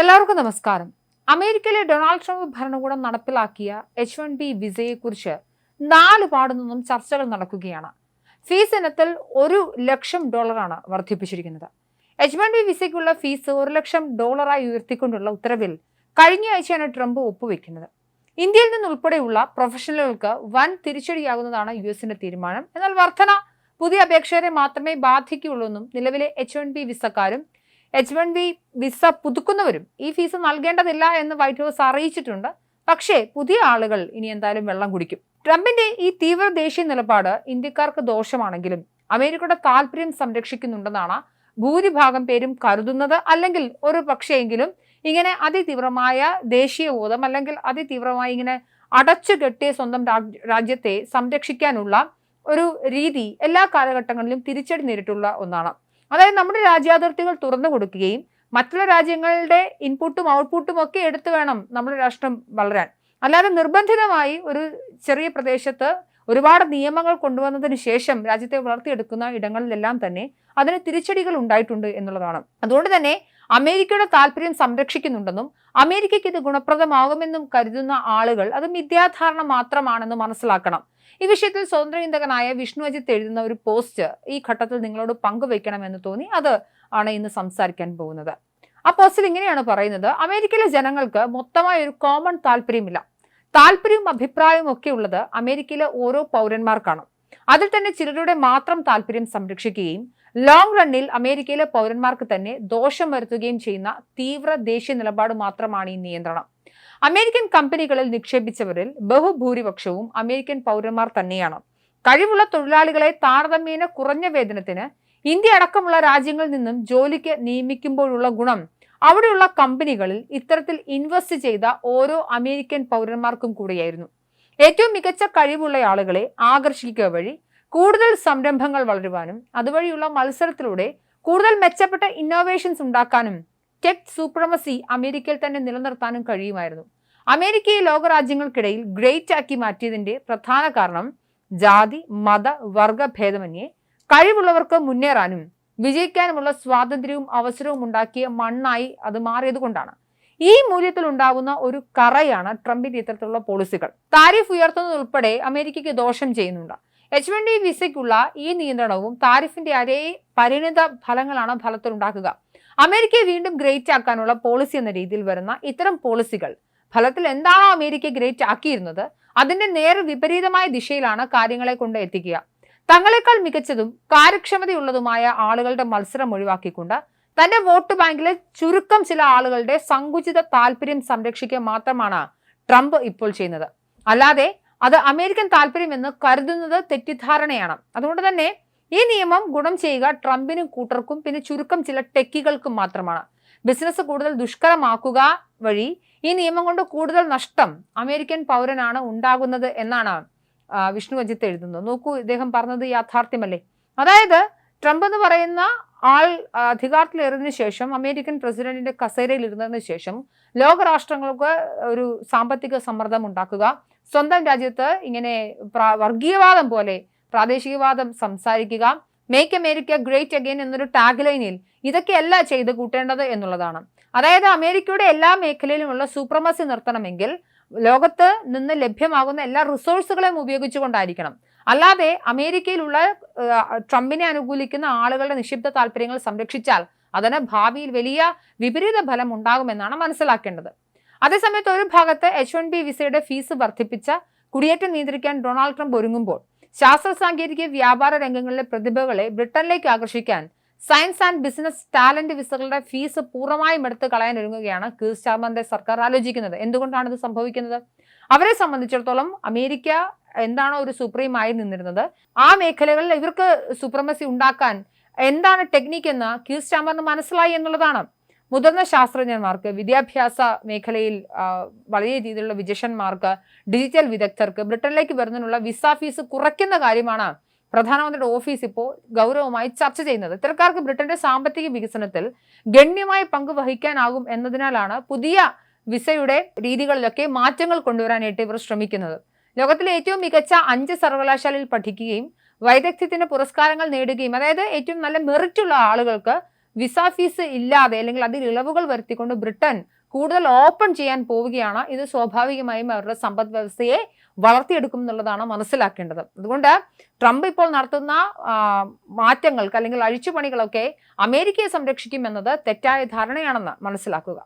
എല്ലാവർക്കും നമസ്കാരം. അമേരിക്കയിലെ ഡൊണാൾഡ് ട്രംപ് ഭരണകൂടം നടപ്പിലാക്കിയ എച്ച് വൺ ബി വിസയെക്കുറിച്ച് നാല് പാടു നിന്നും ചർച്ചകൾ നടക്കുകയാണ്. ഫീസ് ഇനത്തിൽ ഒരു ലക്ഷം ഡോളറാണ് വർദ്ധിപ്പിച്ചിരിക്കുന്നത്. എച്ച് വൺ ബി വിസയ്ക്കുള്ള ഫീസ് ഒരു ലക്ഷം ഡോളറായി ഉയർത്തിക്കൊണ്ടുള്ള ഉത്തരവിൽ കഴിഞ്ഞ ആഴ്ചയാണ് ട്രംപ് ഒപ്പുവെക്കുന്നത്. ഇന്ത്യയിൽ നിന്നുൾപ്പെടെയുള്ള പ്രൊഫഷണലുകൾക്ക് വൻ തിരിച്ചടിയാകുന്നതാണ് യു എസിന്റെ തീരുമാനം. എന്നാൽ വർധന പുതിയ അപേക്ഷകരെ മാത്രമേ ബാധിക്കുകയുള്ളൂ എന്നും നിലവിലെ എച്ച് വൺ ബി വിസക്കാരും എച്ച് വൺ ബി വിസ പുതുക്കുന്നവരും ഈ ഫീസ് നൽകേണ്ടതില്ല എന്ന് വൈറ്റ് ഹൗസ് അറിയിച്ചിട്ടുണ്ട്. പക്ഷേ പുതിയ ആളുകൾ ഇനി എന്തായാലും വെള്ളം കുടിക്കും. ട്രംപിന്റെ ഈ തീവ്ര ദേശീയ നിലപാട് ഇന്ത്യക്കാർക്ക് ദോഷമാണെങ്കിലും അമേരിക്കയുടെ താല്പര്യം സംരക്ഷിക്കുന്നുണ്ടെന്നാണ് ഭൂരിഭാഗം പേരും കരുതുന്നത്. അല്ലെങ്കിൽ ഒരു പക്ഷേയെങ്കിലും ഇങ്ങനെ അതിതീവ്രമായ ദേശീയബോധം അല്ലെങ്കിൽ അതിതീവ്രമായി ഇങ്ങനെ അടച്ചു കെട്ടിയ സ്വന്തം രാജ്യത്തെ സംരക്ഷിക്കാനുള്ള ഒരു രീതി എല്ലാ കാലഘട്ടങ്ങളിലും തിരിച്ചടി നേരിട്ടുള്ള ഒന്നാണ്. അതായത് നമ്മുടെ രാജ്യാതിർത്തികൾ തുറന്നു കൊടുക്കുകയും മറ്റുള്ള രാജ്യങ്ങളുടെ ഇൻപുട്ടും ഔട്ട്പുട്ടും ഒക്കെ എടുത്തു വേണം നമ്മുടെ രാഷ്ട്രം വളരാൻ. അല്ലാതെ നിർബന്ധിതമായി ഒരു ചെറിയ പ്രദേശത്ത് ഒരുപാട് നിയമങ്ങൾ കൊണ്ടുവന്നതിന് ശേഷം രാജ്യത്തെ വളർത്തിയെടുക്കുന്ന ഇടങ്ങളിലെല്ലാം തന്നെ അതിന് തിരിച്ചടികൾ ഉണ്ടായിട്ടുണ്ട് എന്നുള്ളതാണ്. അതുകൊണ്ട് തന്നെ അമേരിക്കയുടെ താല്പര്യം സംരക്ഷിക്കുന്നുണ്ടെന്നും അമേരിക്കയ്ക്ക് ഇത് ഗുണപ്രദമാകുമെന്നും കരുതുന്ന ആളുകൾ അത് മിഥ്യാധാരണ മാത്രമാണെന്ന് മനസ്സിലാക്കണം. ഈ വിഷയത്തിൽ സ്വതന്ത്ര ചിന്തകനായ വിഷ്ണു അജിത്ത് എഴുതുന്ന ഒരു പോസ്റ്റ് ഈ ഘട്ടത്തിൽ നിങ്ങളോട് പങ്കുവെക്കണമെന്ന് തോന്നി. അത് ആണ് ഇന്ന് സംസാരിക്കാൻ പോകുന്നത്. ആ പോസ്റ്റിൽ ഇങ്ങനെയാണ് പറയുന്നത്. അമേരിക്കയിലെ ജനങ്ങൾക്ക് മൊത്തമായ ഒരു കോമൺ താല്പര്യമില്ല. താല്പര്യവും അഭിപ്രായവും ഒക്കെ ഉള്ളത് അമേരിക്കയിലെ ഓരോ പൗരന്മാർക്കാണ്. അതിൽ തന്നെ ചിലരുടെ മാത്രം താല്പര്യം സംരക്ഷിക്കുകയും ലോങ് റണ്ണിൽ അമേരിക്കയിലെ പൗരന്മാർക്ക് തന്നെ ദോഷം വരുത്തുകയും ചെയ്യുന്ന തീവ്ര ദേശീയ നിലപാട് മാത്രമാണ് ഈ നിയന്ത്രണം. അമേരിക്കൻ കമ്പനികളിൽ നിക്ഷേപിച്ചവരിൽ ബഹുഭൂരിപക്ഷവും അമേരിക്കൻ പൗരന്മാർ തന്നെയാണ്. കഴിവുള്ള തൊഴിലാളികളെ താരതമ്യേന കുറഞ്ഞ വേതനത്തിന് ഇന്ത്യ അടക്കമുള്ള രാജ്യങ്ങളിൽ നിന്നും ജോലിക്ക് നിയമിക്കുമ്പോഴുള്ള ഗുണം അവിടെയുള്ള കമ്പനികളിൽ ഇത്തരത്തിൽ ഇൻവെസ്റ്റ് ചെയ്ത ഓരോ അമേരിക്കൻ പൗരന്മാർക്കും കൂടിയായിരുന്നു. ഏറ്റവും മികച്ച കഴിവുള്ള ആളുകളെ ആകർഷിക്കുക വഴി കൂടുതൽ സംരംഭങ്ങൾ വളരുവാനും അതുവഴിയുള്ള മത്സരത്തിലൂടെ കൂടുതൽ മെച്ചപ്പെട്ട ഇന്നോവേഷൻസ് ഉണ്ടാക്കാനും ടെക് സൂപ്രമസി അമേരിക്കയിൽ തന്നെ നിലനിർത്താനും കഴിയുമായിരുന്നു. അമേരിക്കയെ ലോകരാജ്യങ്ങൾക്കിടയിൽ ഗ്രേറ്റ് ആക്കി മാറ്റിയതിന്റെ പ്രധാന കാരണം ജാതി മത വർഗ ഭേദമന്യേ. കഴിവുള്ളവർക്ക് മുന്നേറാനും വിജയിക്കാനുമുള്ള സ്വാതന്ത്ര്യവും അവസരവും ഉണ്ടാക്കിയ മണ്ണായി അത് മാറിയത് കൊണ്ടാണ്. ഈ മൂല്യത്തിൽ ഉണ്ടാകുന്ന ഒരു കറയാണ് ട്രംപിന്റെ ഇത്തരത്തിലുള്ള പോളിസികൾ താരിഫ് ഉയർത്തുന്നതുൾപ്പെടെ അമേരിക്കയ്ക്ക് ദോഷം ചെയ്യുന്നുണ്ട്. എച്ച് വൺ ഡി വിസയ്ക്കുള്ള ഈ നിയന്ത്രണവും താരിഫിന്റെ അതേ പരിണിത ഫലങ്ങളാണ് ഫലത്തിലുണ്ടാക്കുക. അമേരിക്കയെ വീണ്ടും ഗ്രേറ്റ് ആക്കാനുള്ള പോളിസി എന്ന രീതിയിൽ വരുന്ന ഇത്തരം പോളിസികൾ ഫലത്തിൽ എന്താണോ അമേരിക്ക ഗ്രേറ്റ് ആക്കിയിരുന്നത് അതിന്റെ നേർ വിപരീതമായ ദിശയിലാണ് കാര്യങ്ങളെ കൊണ്ട് എത്തിക്കുക. തങ്ങളെക്കാൾ മികച്ചതും കാര്യക്ഷമതയുള്ളതുമായ ആളുകളുടെ മത്സരം ഒഴിവാക്കിക്കൊണ്ട് തന്റെ വോട്ട് ബാങ്കിലെ ചുരുക്കം ചില ആളുകളുടെ സങ്കുചിത താല്പര്യം സംരക്ഷിക്കുക മാത്രമാണ് ട്രംപ് ഇപ്പോൾ ചെയ്യുന്നത്. അല്ലാതെ അത് അമേരിക്കൻ താല്പര്യം എന്ന് കരുതുന്നത് തെറ്റിദ്ധാരണയാണ്. അതുകൊണ്ട് തന്നെ ഈ നിയമം ഗുണം ചെയ്യുക ട്രംപിനും കൂട്ടർക്കും പിന്നെ ചുരുക്കം ചില ടെക്കികൾക്കും മാത്രമാണ്. ബിസിനസ് കൂടുതൽ ദുഷ്കരമാക്കുക വഴി ഈ നിയമം കൊണ്ട് കൂടുതൽ നഷ്ടം അമേരിക്കൻ പൗരനാണ് ഉണ്ടാകുന്നത് എന്നാണ് വിഷ്ണു അജിത്ത് എഴുതുന്നത്. നോക്കൂ ഇദ്ദേഹം പറഞ്ഞത് യാഥാർത്ഥ്യമല്ലേ? അതായത് ട്രംപ് എന്ന് പറയുന്ന ആൾ അധികാരത്തിലേറിയതിനു ശേഷം അമേരിക്കൻ പ്രസിഡന്റിന്റെ കസേരയിൽ ഇരുന്നതിന് ശേഷം ലോകരാഷ്ട്രങ്ങൾക്ക് ഒരു സാമ്പത്തിക സമ്മർദ്ദം ഉണ്ടാക്കുക സ്വന്തം രാജ്യത്ത് ഇങ്ങനെ വർഗീയവാദം പോലെ പ്രാദേശികവാദം സംസാരിക്കുക മേക്ക് അമേരിക്ക ഗ്രേറ്റ് അഗെയിൻ എന്നൊരു ടാഗ് ലൈനിൽ ഇതൊക്കെയല്ല ചെയ്ത് കൂട്ടേണ്ടത് എന്നുള്ളതാണ്. അതായത് അമേരിക്കയുടെ എല്ലാ മേഖലയിലുമുള്ള സൂപ്രമസി നിർത്തണമെങ്കിൽ ലോകത്ത് നിന്ന് ലഭ്യമാകുന്ന എല്ലാ റിസോഴ്സുകളെയും ഉപയോഗിച്ചുകൊണ്ടായിരിക്കണം. അല്ലാതെ അമേരിക്കയിലുള്ള ട്രംപിനെ അനുകൂലിക്കുന്ന ആളുകളുടെ നിക്ഷിപ്ത താല്പര്യങ്ങൾ സംരക്ഷിച്ചാൽ അതിന് ഭാവിയിൽ വലിയ വിപരീത ഫലം ഉണ്ടാകുമെന്നാണ് മനസ്സിലാക്കേണ്ടത്. അതേസമയത്ത് ഒരു ഭാഗത്ത് എച്ച് വൺ ബി വിസയുടെ ഫീസ് വർദ്ധിപ്പിച്ച കുടിയേറ്റം നിയന്ത്രിക്കാൻ ഡൊണാൾഡ് ട്രംപ് ഒരുങ്ങുമ്പോൾ ശാസ്ത്ര സാങ്കേതിക വ്യാപാര രംഗങ്ങളിലെ പ്രതിഭകളെ ബ്രിട്ടനിലേക്ക് ആകർഷിക്കാൻ സയൻസ് ആൻഡ് ബിസിനസ് ടാലന്റ് വിസകളുടെ ഫീസ് പൂർണമായും എടുത്ത് കളയാൻ ഒരുങ്ങുകയാണ് കീർ ചാർമന്റെ സർക്കാർ ആലോചിക്കുന്നത്. എന്തുകൊണ്ടാണ് ഇത് സംഭവിക്കുന്നത്? അവരെ സംബന്ധിച്ചിടത്തോളം അമേരിക്ക എന്താണോ ഒരു സുപ്രീം ആയി നിന്നിരുന്നത്. ആ മേഖലകളിൽ ഇവർക്ക് സുപ്രമസി ഉണ്ടാക്കാൻ എന്താണ് ടെക്നിക്ക് എന്ന് കീർ സ്റ്റാമറിന് മനസ്സിലായി എന്നുള്ളതാണ്. മുതിർന്ന ശാസ്ത്രജ്ഞന്മാർക്ക് വിദ്യാഭ്യാസ മേഖലയിൽ വലിയ രീതിയിലുള്ള വിജഷന്മാർക്ക് ഡിജിറ്റൽ വിദഗ്ധർക്ക് ബ്രിട്ടനിലേക്ക് വരുന്നതിനുള്ള വിസ ഫീസ് കുറയ്ക്കുന്ന കാര്യമാണ് പ്രധാനമന്ത്രിയുടെ ഓഫീസ് ഇപ്പോൾ ഗൗരവമായി ചർച്ച ചെയ്യുന്നത്. ഇത്തരക്കാർക്ക് ബ്രിട്ടന്റെ സാമ്പത്തിക വികസനത്തിൽ ഗണ്യമായ പങ്ക് വഹിക്കാനാകും എന്നതിനാലാണ് പുതിയ വിസയുടെ രീതികളിലൊക്കെ മാറ്റങ്ങൾ കൊണ്ടുവരാനായിട്ട് ഇവർ ശ്രമിക്കുന്നത്. ലോകത്തിലെ ഏറ്റവും മികച്ച അഞ്ച് സർവകലാശാലയിൽ പഠിക്കുകയും വൈദഗ്ധ്യത്തിന് പുരസ്കാരങ്ങൾ നേടുകയും അതായത് ഏറ്റവും നല്ല മെറിറ്റുള്ള ആളുകൾക്ക് വിസ ഫീസ് ഇല്ലാതെ അല്ലെങ്കിൽ അതിൽ ഇളവുകൾ വരുത്തിക്കൊണ്ട് ബ്രിട്ടൻ കൂടുതൽ ഓപ്പൺ ചെയ്യാൻ പോവുകയാണ്. ഇത് സ്വാഭാവികമായും അവരുടെ സമ്പദ് വ്യവസ്ഥയെ വളർത്തിയെടുക്കും എന്നുള്ളതാണ് മനസ്സിലാക്കേണ്ടത്. അതുകൊണ്ട് ട്രംപ് ഇപ്പോൾ നടത്തുന്ന മാറ്റങ്ങൾക്ക് അല്ലെങ്കിൽ അഴിച്ചുപണികളൊക്കെ അമേരിക്കയെ സംരക്ഷിക്കുമെന്നത് തെറ്റായ ധാരണയാണെന്ന് മനസ്സിലാക്കുക.